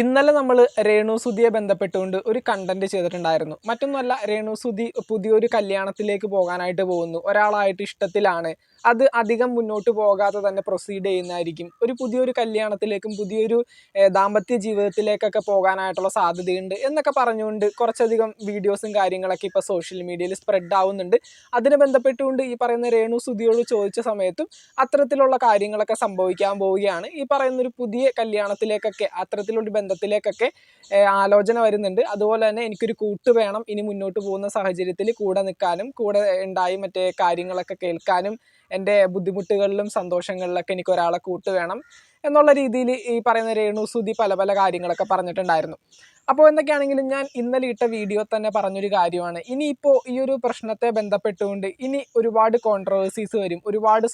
ഇന്നലെ നമ്മൾ രേണു സുധിയെ ബന്ധപ്പെട്ടുകൊണ്ട് ഒരു കണ്ടന്റ് ചെയ്തിട്ടുണ്ടായിരുന്നു. മറ്റൊന്നുമല്ല രേണു സുധി പുതിയൊരു കല്യാണത്തിലേക്ക് പോകാനായിട്ട് പോകുന്നു. ഒരാളായിട്ട് ഇഷ്ടത്തിലാണ്. അത് അധികം മുന്നോട്ട് പോകാതെ തന്നെ പ്രൊസീഡ് ചെയ്യുന്നതായിരിക്കും. ഒരു പുതിയൊരു കല്യാണത്തിലേക്കും പുതിയൊരു ദാമ്പത്യ ജീവിതത്തിലേക്കൊക്കെ പോകാനായിട്ടുള്ള സാധ്യതയുണ്ട് എന്നൊക്കെ പറഞ്ഞുകൊണ്ട് കുറച്ചധികം വീഡിയോസും കാര്യങ്ങളൊക്കെ ഇപ്പോൾ സോഷ്യൽ മീഡിയയിൽ സ്പ്രെഡ് ആവുന്നുണ്ട്. അതിനെ ബന്ധപ്പെട്ടുകൊണ്ട് ഈ പറയുന്ന രേണു സുധിയോട് ചോദിച്ച സമയത്തും അത്തരത്തിലുള്ള കാര്യങ്ങളൊക്കെ സംഭവിക്കാൻ പോവുകയാണ്. ഈ പറയുന്ന ഒരു പുതിയ കല്യാണത്തിലേക്കൊക്കെ അത്തരത്തിലുള്ള ബന്ധത്തിലേക്കൊക്കെ ആലോചന വരുന്നുണ്ട്. അതുപോലെ തന്നെ എനിക്കൊരു കൂട്ട് വേണം ഇനി മുന്നോട്ട് പോകുന്ന സാഹചര്യത്തിൽ കൂടെ നിൽക്കാനും കൂടെ ഉണ്ടായി മറ്റേ കാര്യങ്ങളൊക്കെ കേൾക്കാനും എന്റെ ബുദ്ധിമുട്ടുകളിലും സന്തോഷങ്ങളിലൊക്കെ എനിക്ക് ഒരാളെ കൂട്ട് വേണം. എന്നുള്ള രീതിയിൽ ഈ പറയുന്ന രേണു സുധി പല പല കാര്യങ്ങളൊക്കെ പറഞ്ഞിട്ടുണ്ടായിരുന്നു. അപ്പോൾ എന്തൊക്കെയാണെങ്കിലും ഞാൻ ഇന്നലെ ഇട്ട വീഡിയോ തന്നെ പറഞ്ഞൊരു കാര്യമാണ്. ഇനിയിപ്പോൾ ഈ ഒരു പ്രശ്നത്തെ ബന്ധപ്പെട്ടുകൊണ്ട് ഇനി ഒരുപാട് കോൺട്രവേഴ്സീസ് വരും. ഒരുപാട്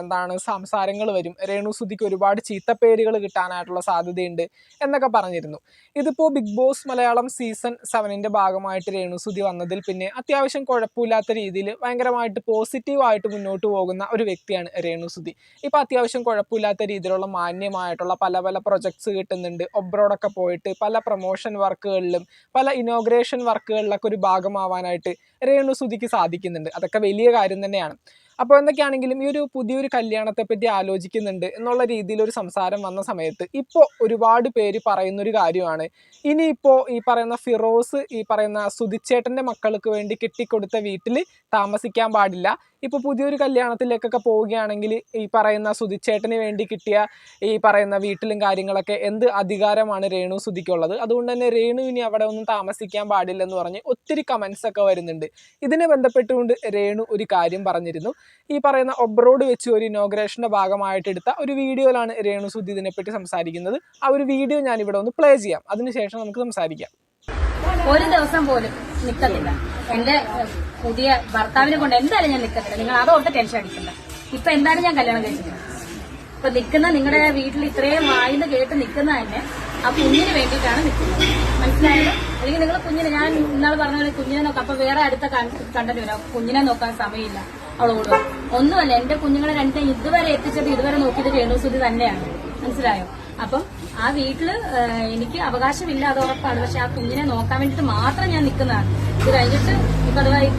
എന്താണ് സംസാരങ്ങൾ വരും. രേണു സുധിക്ക് ഒരുപാട് ചീത്തപ്പേരുകൾ കിട്ടാനായിട്ടുള്ള സാധ്യതയുണ്ട് എന്നൊക്കെ പറഞ്ഞിരുന്നു. ഇതിപ്പോൾ ബിഗ് ബോസ് മലയാളം സീസൺ സെവനിന്റെ ഭാഗമായിട്ട് രേണു സുധി വന്നതിൽ പിന്നെ അത്യാവശ്യം കുഴപ്പമില്ലാത്ത രീതിയിൽ ഭയങ്കരമായിട്ട് പോസിറ്റീവായിട്ട് മുന്നോട്ട് പോകുന്ന ഒരു വ്യക്തിയാണ് രേണു സുധി. ഇപ്പോൾ അത്യാവശ്യം കുഴപ്പമില്ലാത്ത രീതിയിലുള്ള മാന്യമായിട്ടുള്ള പല പല പ്രൊജക്ട്സ് കിട്ടുന്നുണ്ട്. ഒബ്രോഡൊക്കെ പോയിട്ട് പല പ്രൊമോഷൻ വർക്കുകളിലും പല ഇനോഗ്രേഷൻ വർക്കുകളിലൊക്കെ ഒരു ഭാഗമാവാനായിട്ട് രേണു സുധിക്ക് സാധിക്കുന്നുണ്ട്. അതൊക്കെ വലിയ കാര്യം തന്നെയാണ്. അപ്പോൾ എന്തൊക്കെയാണെങ്കിലും ഈ ഒരു പുതിയൊരു കല്യാണത്തെ പറ്റി ആലോചിക്കുന്നുണ്ട് എന്നുള്ള രീതിയിൽ ഒരു സംസാരം വന്ന സമയത്ത് ഇപ്പോൾ ഒരുപാട് പേര് പറയുന്ന ഒരു കാര്യമാണ്. ഇനിയിപ്പോൾ ഈ പറയുന്ന ഫിറോസ് ഈ പറയുന്ന സുധിച്ചേട്ടന്റെ മക്കൾക്ക് വേണ്ടി കെട്ടിക്കൊടുത്ത വീട്ടിൽ താമസിക്കാൻ പാടില്ല. ഇപ്പോൾ പുതിയൊരു കല്യാണത്തിലേക്കൊക്കെ പോവുകയാണെങ്കിൽ ഈ പറയുന്ന സുധിച്ചേട്ടന് വേണ്ടി കിട്ടിയ ഈ പറയുന്ന വീട്ടിലും കാര്യങ്ങളൊക്കെ എന്ത് അധികാരമാണ് രേണു സുധിക്കുള്ളത്? അതുകൊണ്ട് തന്നെ രേണു ഇനി അവിടെ ഒന്നും താമസിക്കാൻ പാടില്ലെന്ന് പറഞ്ഞ് ഒത്തിരി കമൻസ് ഒക്കെ വരുന്നുണ്ട്. ഇതിനെ ബന്ധപ്പെട്ടുകൊണ്ട് രേണു ഒരു കാര്യം പറഞ്ഞിരുന്നു. ഈ പറയുന്ന ഒബ്രോഡ് വെച്ച് ഒരു ഇനോഗ്രേഷന്റെ ഭാഗമായിട്ട് എടുത്ത ഒരു വീഡിയോയിലാണ് രേണു സുധി ഇതിനെപ്പറ്റി സംസാരിക്കുന്നത്. ആ ഒരു വീഡിയോ ഞാൻ ഇവിടെ ഒന്ന് പ്ലേ ചെയ്യാം. അതിനുശേഷം നമുക്ക് സംസാരിക്കാം. ഒരു ദിവസം പോലും നിക്കത്തില്ല. എന്റെ പുതിയ ഭർത്താവിനെ കൊണ്ട് എന്തായാലും ഞാൻ നിക്കത്തില്ല. നിങ്ങൾ അതോട്ട് ടെൻഷൻ അടിക്കണ്ട. ഇപ്പൊ എന്തായാലും ഞാൻ കല്യാണം കഴിച്ചിട്ടില്ല ഇപ്പൊ നിൽക്കുന്ന നിങ്ങളുടെ വീട്ടിൽ ഇത്രയും വായിന്ന് കേട്ട് നിൽക്കുന്ന തന്നെ ആ കുഞ്ഞിന് വേണ്ടിയിട്ടാണ് നിൽക്കുന്നത്. മനസ്സിലായത് അല്ലെങ്കിൽ നിങ്ങൾ കുഞ്ഞിനെ ഞാൻ ഇന്നാൾ പറഞ്ഞ കുഞ്ഞിനെ നോക്കാം. അപ്പൊ വേറെ അടുത്ത വരാം കുഞ്ഞിനെ നോക്കാൻ സമയമില്ല. അവളോട്. ഒന്നുമല്ല എന്റെ കുഞ്ഞുങ്ങളെ രണ്ടും ഇതുവരെ എത്തിച്ചത് ഇതുവരെ നോക്കിയത് രേണുസുതി തന്നെയാണ്. മനസ്സിലായോ? അപ്പം ആ വീട്ടിൽ എനിക്ക് അവകാശമില്ല അത് ഉറപ്പാണ്. പക്ഷെ ആ കുഞ്ഞിനെ നോക്കാൻ വേണ്ടിട്ട് മാത്രം ഞാൻ നിൽക്കുന്നതാണ് ഇത് കഴിഞ്ഞിട്ട് ഇപ്പൊ അഥവാ ഈ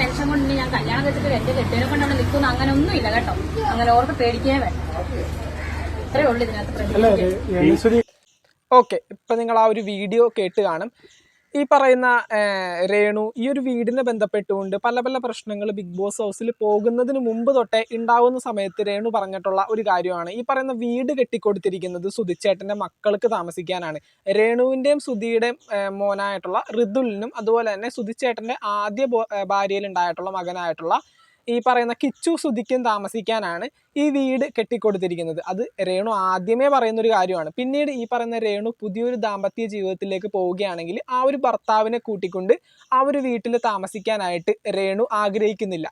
ടെൻഷൻ കൊണ്ട് ഞാൻ കല്യാണം കഴിച്ചിട്ട് എന്റെ കെട്ടിനെ കൊണ്ടാണ് നിൽക്കുന്നത്. അങ്ങനെ ഒന്നും ഇല്ല കേട്ടോ. അങ്ങനെ ഓർത്ത് പേടിക്കേ വേണ്ട. ഇത്രേ ഉള്ളൂ ഇതിനകത്ത് ഓക്കെ ഇപ്പൊ നിങ്ങൾ ആ ഒരു വീഡിയോ കേട്ട് കാണും. ഈ പറയുന്ന രേണു ഈ ഒരു വീടിനെ ബന്ധപ്പെട്ടുകൊണ്ട് പല പല പ്രശ്നങ്ങൾ ബിഗ് ബോസ് ഹൗസിൽ പോകുന്നതിന് മുമ്പ് തൊട്ടേ ഉണ്ടാവുന്ന സമയത്ത് രേണു പറഞ്ഞിട്ടുള്ള ഒരു കാര്യമാണ്. ഈ പറയുന്ന വീട് കെട്ടിക്കൊടുത്തിരിക്കുന്നത് സുധിച്ചേട്ടന്റെ മക്കൾക്ക് താമസിക്കാനാണ്. രേണുവിന്റെയും സുധിയുടെയും മോനായിട്ടുള്ള ഋതുലിനും അതുപോലെ തന്നെ സുധിച്ചേട്ടന്റെ ആദ്യ ഭാര്യയിൽ ഉണ്ടായിട്ടുള്ള മകനായിട്ടുള്ള ഈ പറയുന്ന കിച്ചു സുധിക്കും താമസിക്കാനാണ് ഈ വീട് കെട്ടിക്കൊടുത്തിരിക്കുന്നത്. അത് രേണു ആദ്യമേ പറയുന്ന ഒരു കാര്യമാണ്. പിന്നീട് ഈ പറയുന്ന രേണു പുതിയൊരു ദാമ്പത്യ ജീവിതത്തിലേക്ക് പോവുകയാണെങ്കിൽ ആ ഒരു ഭർത്താവിനെ കൂട്ടിക്കൊണ്ട് ആ ഒരു വീട്ടിൽ താമസിക്കാനായിട്ട് രേണു ആഗ്രഹിക്കുന്നില്ല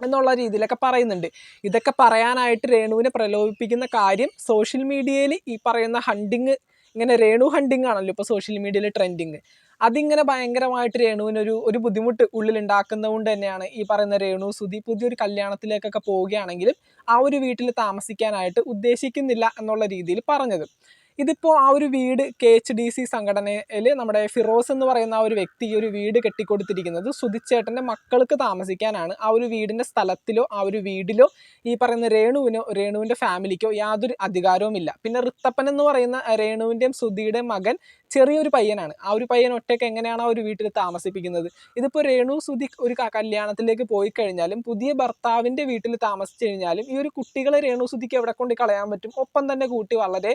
എന്നുള്ള രീതിയിലൊക്കെ പറയുന്നുണ്ട്. ഇതൊക്കെ പറയാനായിട്ട് രേണുവിനെ പ്രലോഭിപ്പിക്കുന്ന കാര്യം സോഷ്യൽ മീഡിയയിൽ ഈ പറയുന്ന ഹണ്ടിങ് ഇങ്ങനെ രേണു ഹണ്ടിങ് ആണല്ലോ ഇപ്പോൾ സോഷ്യൽ മീഡിയയിൽ ട്രെൻഡിങ് അതിങ്ങനെ ഭയങ്കരമായിട്ട് രേണുവിനൊരു ഒരു ബുദ്ധിമുട്ട് ഉള്ളിൽ ഉണ്ടാക്കുന്നതുകൊണ്ട് തന്നെയാണ് ഈ പറയുന്ന രേണു സുധി പുതിയൊരു കല്യാണത്തിലേക്കൊക്കെ പോവുകയാണെങ്കിലും ആ ഒരു വീട്ടിൽ താമസിക്കാനായിട്ട് ഉദ്ദേശിക്കുന്നില്ല എന്നുള്ള രീതിയിൽ പറഞ്ഞത്. ഇതിപ്പോൾ ആ ഒരു വീട് കെ എച്ച് ഡി സി സംഘടനയിൽ നമ്മുടെ ഫിറോസ് എന്ന് പറയുന്ന ആ ഒരു വ്യക്തി ഒരു വീട് കെട്ടിക്കൊടുത്തിരിക്കുന്നത് സുധിച്ചേട്ടന്റെ മക്കൾക്ക് താമസിക്കാനാണ്. ആ ഒരു വീടിന്റെ സ്ഥലത്തിലോ ആ ഒരു വീടിലോ ഈ പറയുന്ന രേണുവിനോ രേണുവിന്റെ ഫാമിലിക്കോ യാതൊരു അധികാരവുമില്ല പിന്നെ ഋത്തപ്പൻ എന്ന് പറയുന്ന രേണുവിന്റെയും സുധിയുടെയും മകൻ ചെറിയൊരു പയ്യനാണ്. ആ ഒരു പയ്യൻ ഒറ്റയ്ക്ക് എങ്ങനെയാണ് ആ ഒരു വീട്ടിൽ താമസിപ്പിക്കുന്നത്? ഇതിപ്പോൾ രേണു സുധി ഒരു കല്യാണത്തിലേക്ക് പോയി കഴിഞ്ഞാലും പുതിയ ഭർത്താവിന്റെ വീട്ടിൽ താമസിച്ചു കഴിഞ്ഞാലും ഈ ഒരു കുട്ടികളെ രേണു സുധിക്ക് എവിടെ കൊണ്ട് കളയാൻ പറ്റും? ഒപ്പം തന്നെ കൂട്ടി വളരെ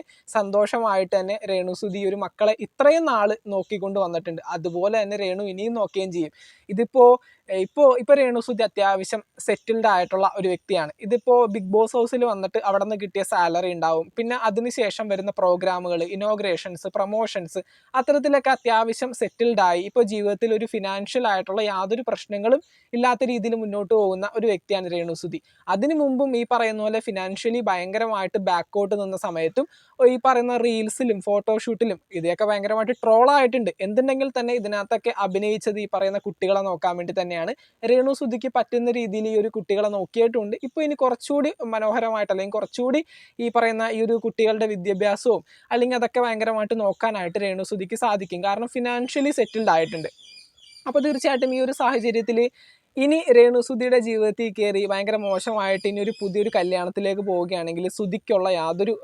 സന്തോഷമായിട്ട് തന്നെ രേണു സുധി ഒരു മക്കളെ ഇത്രയും നാൾ നോക്കിക്കൊണ്ട് വന്നിട്ടുണ്ട്. അതുപോലെ തന്നെ രേണു ഇനിയും നോക്കുകയും ചെയ്യും. ഇതിപ്പോൾ ഇപ്പോൾ ഇപ്പോൾ രേണു സുധി അത്യാവശ്യം സെറ്റിൽഡ് ആയിട്ടുള്ള ഒരു വ്യക്തിയാണ്. ഇതിപ്പോൾ ബിഗ് ബോസ് ഹൗസിൽ വന്നിട്ട് അവിടെ നിന്ന് കിട്ടിയ സാലറി ഉണ്ടാവും. പിന്നെ അതിനുശേഷം വരുന്ന പ്രോഗ്രാമുകൾ ഇനോഗ്രേഷൻസ് പ്രൊമോഷൻസ് അത്തരത്തിലൊക്കെ അത്യാവശ്യം സെറ്റിൽഡ് ആയി. ഇപ്പോൾ ജീവിതത്തിൽ ഒരു ഫിനാൻഷ്യൽ ആയിട്ടുള്ള യാതൊരു പ്രശ്നങ്ങളും ഇല്ലാത്ത രീതിയിൽ മുന്നോട്ട് പോകുന്ന ഒരു വ്യക്തിയാണ് രേണു സുധി. അതിനു മുമ്പും ഈ പറയുന്ന പോലെ ഫിനാൻഷ്യലി ഭയങ്കരമായിട്ട് ബാക്കോട്ട് നിന്ന സമയത്തും ഈ പറയുന്ന റീൽസിലും ഫോട്ടോഷൂട്ടിലും ഇതൊക്കെ ഭയങ്കരമായിട്ട് ട്രോളായിട്ടുണ്ട്. എന്തുണ്ടെങ്കിൽ തന്നെ ഇതിനകത്തൊക്കെ അഭിനയിച്ചത് ഈ പറയുന്ന കുട്ടികളെ നോക്കാൻ വേണ്ടി തന്നെയാണ്. രേണു സുധിക്ക് പറ്റുന്ന രീതിയിൽ ഈ ഒരു കുട്ടികളെ നോക്കിയിട്ടുണ്ട്. ഇപ്പോൾ ഇനി കുറച്ചുകൂടി മനോഹരമായിട്ട് അല്ലെങ്കിൽ കുറച്ചുകൂടി ഈ പറയുന്ന ഈ ഒരു കുട്ടികളുടെ വിദ്യാഭ്യാസവും അല്ലെങ്കിൽ അതൊക്കെ ഭയങ്കരമായിട്ട് നോക്കാനായിട്ട് രേണു സുധിക്ക് സാധിക്കും. കാരണം ഫിനാൻഷ്യലി സെറ്റിൽഡ് ആയിട്ടുണ്ട്. അപ്പോൾ തീർച്ചയായിട്ടും ഈ ഒരു സാഹചര്യത്തിൽ ഇനി രേണു സുധിയുടെ ജീവിതത്തിൽ കയറി ഭയങ്കര മോശമായിട്ട് ഇനി ഒരു പുതിയൊരു കല്യാണത്തിലേക്ക് പോവുകയാണെങ്കിൽ സുധിക്കുള്ള യാതൊരു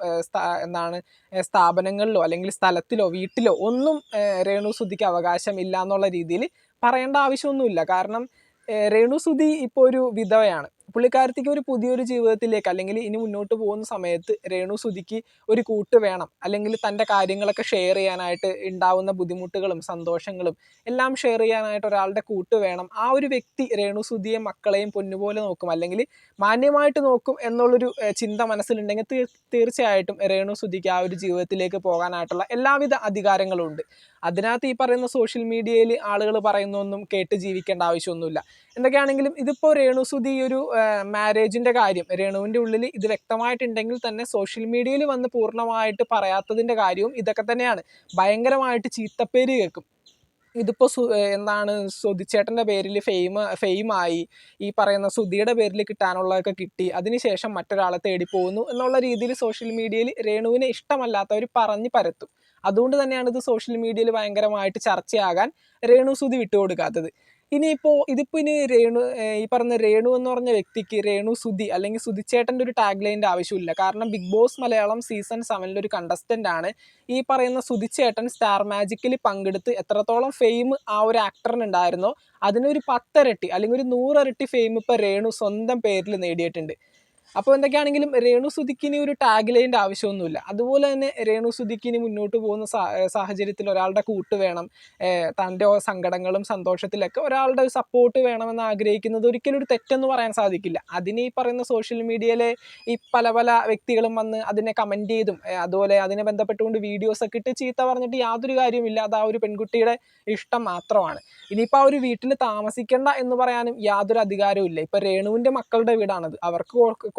എന്താണ് സ്ഥാപനങ്ങളിലോ അല്ലെങ്കിൽ സ്ഥലത്തിലോ വീട്ടിലോ ഒന്നും രേണു സുധിക്ക് അവകാശം ഇല്ല എന്നുള്ള രീതിയിൽ പറയേണ്ട ആവശ്യമൊന്നുമില്ല. കാരണം രേണു സുധി ഇപ്പോൾ ഒരു വിധവയാണ്. പുള്ളിക്കാരത്തിക്ക് ഒരു പുതിയൊരു ജീവിതത്തിലേക്ക് അല്ലെങ്കിൽ ഇനി മുന്നോട്ട് പോകുന്ന സമയത്ത് രേണു സുധിക്ക് ഒരു കൂട്ട് വേണം. അല്ലെങ്കിൽ തന്റെ കാര്യങ്ങളൊക്കെ ഷെയർ ചെയ്യാനായിട്ട് ഉണ്ടാവുന്ന ബുദ്ധിമുട്ടുകളും സന്തോഷങ്ങളും എല്ലാം ഷെയർ ചെയ്യാനായിട്ട് ഒരാളുടെ കൂട്ട് വേണം. ആ ഒരു വ്യക്തി രേണു സുധിയെ മക്കളെയും പൊന്നുപോലെ നോക്കും. അല്ലെങ്കിൽ മാന്യമായിട്ട് നോക്കും എന്നുള്ളൊരു ചിന്ത മനസ്സിലുണ്ടെങ്കിൽ തീർച്ചയായിട്ടും രേണു സുധിക്ക് ആ ഒരു ജീവിതത്തിലേക്ക് പോകാനായിട്ടുള്ള എല്ലാവിധ അധികാരങ്ങളും ഉണ്ട് അതിനകത്ത് ഈ പറയുന്ന സോഷ്യൽ മീഡിയയിൽ ആളുകൾ പറയുന്നൊന്നും കേട്ട് ജീവിക്കേണ്ട ആവശ്യമൊന്നുമില്ല. എന്തൊക്കെയാണെങ്കിലും ഇതിപ്പോൾ രേണുസുതി ഈ ഒരു മാരേജിന്റെ കാര്യം രേണുവിന്റെ ഉള്ളിൽ ഇത് വ്യക്തമായിട്ടുണ്ടെങ്കിൽ തന്നെ സോഷ്യൽ മീഡിയയിൽ വന്ന് പൂർണമായിട്ട് പറയാത്തതിന്റെ കാര്യവും ഇതൊക്കെ തന്നെയാണ്. ഭയങ്കരമായിട്ട് ചീത്തപ്പേര് കേൾക്കും. ഇതിപ്പോൾ സു എന്താണ് സുധിച്ചേട്ടന്റെ പേരിൽ ഫെയിം ഫെയിമായി ഈ പറയുന്ന സുധിയുടെ പേരിൽ കിട്ടാനുള്ളതൊക്കെ കിട്ടി. അതിനുശേഷം മറ്റൊരാളെ തേടി പോകുന്നു എന്നുള്ള രീതിയിൽ സോഷ്യൽ മീഡിയയിൽ രേണുവിനെ ഇഷ്ടമല്ലാത്തവർ പറഞ്ഞ് പരത്തും. അതുകൊണ്ട് തന്നെയാണ് ഇത് സോഷ്യൽ മീഡിയയിൽ ഭയങ്കരമായിട്ട് ചർച്ചയാകാൻ രേണു സുധി വിട്ടുകൊടുക്കാത്തത്. ഇനിയിപ്പോൾ ഇതിപ്പോൾ ഇനി രേണു ഈ പറഞ്ഞ രേണു എന്ന് പറഞ്ഞ വ്യക്തിക്ക് രേണു സുധി അല്ലെങ്കിൽ സുധിച്ചേട്ടന്റെ ഒരു ടാഗ് ലൈന്റെ ആവശ്യമില്ല. കാരണം ബിഗ് ബോസ് മലയാളം സീസൺ സെവനിൽ ഒരു കണ്ടസ്റ്റന്റ് ആണ്. ഈ പറയുന്ന സുധിച്ചേട്ടൻ സ്റ്റാർ മാജിക്കിൽ പങ്കെടുത്ത് എത്രത്തോളം ഫെയിം ആ ഒരു ആക്ടറിന് ഉണ്ടായിരുന്നോ അതിനൊരു പത്തരട്ടി അല്ലെങ്കിൽ ഒരു നൂറരട്ടി ഫെയിം ഇപ്പോൾ രേണു സ്വന്തം പേരിൽ നേടിയിട്ടുണ്ട്. അപ്പോൾ എന്തൊക്കെയാണെങ്കിലും രേണു സുദിക്കിനി ഒരു ടാഗ് ലൈന്റെ ആവശ്യമൊന്നുമില്ല. അതുപോലെ തന്നെ രേണു സുദിക്കിനി മുന്നോട്ട് പോകുന്ന സാഹചര്യത്തിൽ ഒരാളുടെ കൂട്ട് വേണം. തന്റെ സങ്കടങ്ങളും സന്തോഷത്തിലൊക്കെ ഒരാളുടെ ഒരു സപ്പോർട്ട് വേണമെന്ന് ആഗ്രഹിക്കുന്നത് ഒരിക്കലും ഒരു തെറ്റെന്ന് പറയാൻ സാധിക്കില്ല. അതിന് ഈ പറയുന്ന സോഷ്യൽ മീഡിയയിലെ ഈ പല പല വ്യക്തികളും വന്ന് അതിനെ കമന്റ് ചെയ്തും. അതുപോലെ അതിനെ ബന്ധപ്പെട്ടുകൊണ്ട് വീഡിയോസ് ഒക്കെ ഇട്ട് ചീത്ത പറഞ്ഞിട്ട് യാതൊരു കാര്യമില്ല അത് ആ ഒരു പെൺകുട്ടിയുടെ ഇഷ്ടം മാത്രമാണ്. ഇനിയിപ്പോൾ ആ ഒരു വീട്ടിൽ താമസിക്കേണ്ട എന്ന് പറയാനും യാതൊരു അധികാരവും ഇല്ല ഇപ്പം രേണുവിന്റെ മക്കളുടെ വീടാണത്. അവർക്ക്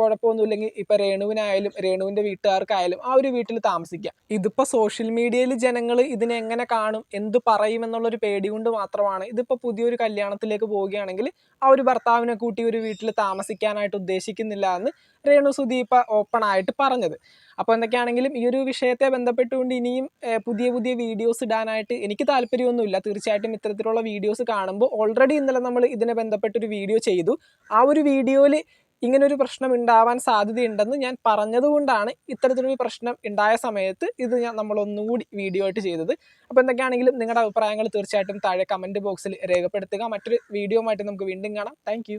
കുഴപ്പമൊന്നുമില്ലെങ്കിൽ ഇപ്പം രേണുവിനായാലും രേണുവിന്റെ വീട്ടുകാർക്കായാലും ആ ഒരു വീട്ടിൽ താമസിക്കാം. ഇതിപ്പോൾ സോഷ്യൽ മീഡിയയിൽ ജനങ്ങൾ ഇതിനെ എങ്ങനെ കാണും എന്ത് പറയും എന്നുള്ളൊരു പേടി കൊണ്ട് മാത്രമാണ് ഇതിപ്പോൾ പുതിയൊരു കല്യാണത്തിലേക്ക് പോവുകയാണെങ്കിൽ ആ ഒരു ഭർത്താവിനെ കൂട്ടി ഒരു വീട്ടിൽ താമസിക്കാനായിട്ട് ഉദ്ദേശിക്കുന്നില്ല എന്ന് രേണു സുദീപ ഓപ്പൺ ആയിട്ട് പറഞ്ഞത്. അപ്പോൾ എന്തൊക്കെയാണെങ്കിലും ഈ ഒരു വിഷയത്തെ ബന്ധപ്പെട്ടുകൊണ്ട് ഇനിയും പുതിയ പുതിയ വീഡിയോസ് ഇടാനായിട്ട് എനിക്ക് താല്പര്യമൊന്നുമില്ല. തീർച്ചയായിട്ടും ഇത്തരത്തിലുള്ള വീഡിയോസ് കാണുമ്പോൾ ഓൾറെഡി ഇന്നലെ നമ്മൾ ഇതിനെ ബന്ധപ്പെട്ടൊരു വീഡിയോ ചെയ്തു. ആ ഒരു വീഡിയോയിൽ ഇങ്ങനൊരു പ്രശ്നം ഉണ്ടാവാൻ സാധ്യതയുണ്ടെന്ന് ഞാൻ പറഞ്ഞതുകൊണ്ടാണ് ഇത്തരത്തിലൊരു പ്രശ്നം ഉണ്ടായ സമയത്ത് ഇത് ഞാൻ നമ്മൾ ഒന്നുകൂടി വീഡിയോ ആയിട്ട് ചെയ്തത്. അപ്പോൾ എന്തൊക്കെയാണെങ്കിലും നിങ്ങളുടെ അഭിപ്രായങ്ങൾ തീർച്ചയായിട്ടും താഴെ കമന്റ് ബോക്സിൽ രേഖപ്പെടുത്തുക. മറ്റൊരു വീഡിയോ ആയിട്ട് നമുക്ക് വീണ്ടും കാണാം. താങ്ക്